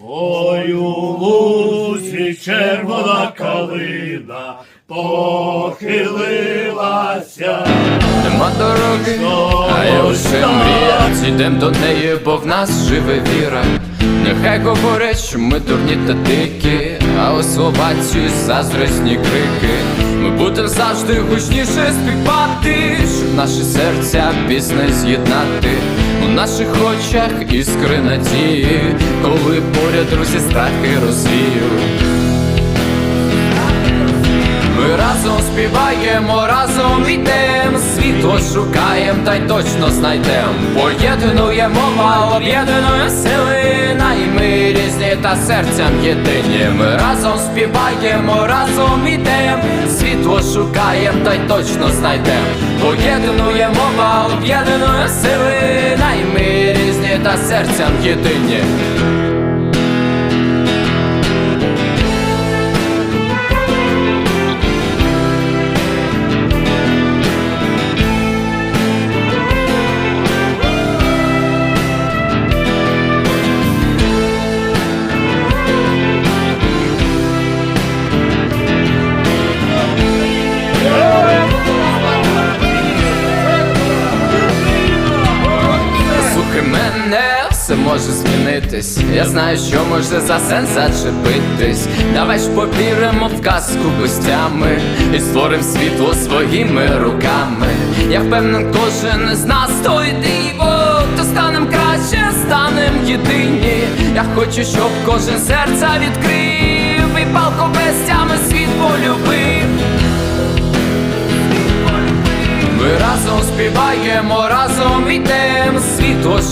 Ой, у лузі червона калина похилилася. Нема дороги, а є лише мрія. Зійдем до неї, бо в нас живе віра. Нехай говорять, що ми дурні та дикі, а у слова ці заздрісні крики. Ми будем завжди гучніше співати, щоб наші серця пісне з'єднати. Наших очах іскри надії, коли поряд друзі страхи розвіють. Ми разом співаємо, разом йдем, світло шукаєм, та й точно знайдем. Поєднує мова, об'єднує сили, най ми різні та серцям єдині. Ми разом співаємо, разом йдем, світло шукаєм, та й точно знайдем. Поєднує мова, об'єднує сили, та серцям єдині. Все може змінитись. Я знаю, що може за сенс зачепитись. Давай ж повіримо в казку без тями і створим світло своїми руками. Я впевнен, кожен із нас той диво, то станем краще, станем єдині. Я хочу, щоб кожен серця відкрив і палко безтями світ полюбив. Ми разом співаємо, разом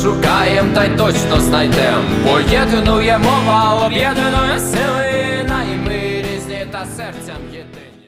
шукаєм, та й точно знайдем. Поєднує мова, об'єднує сили, найми різні та серцям єдині.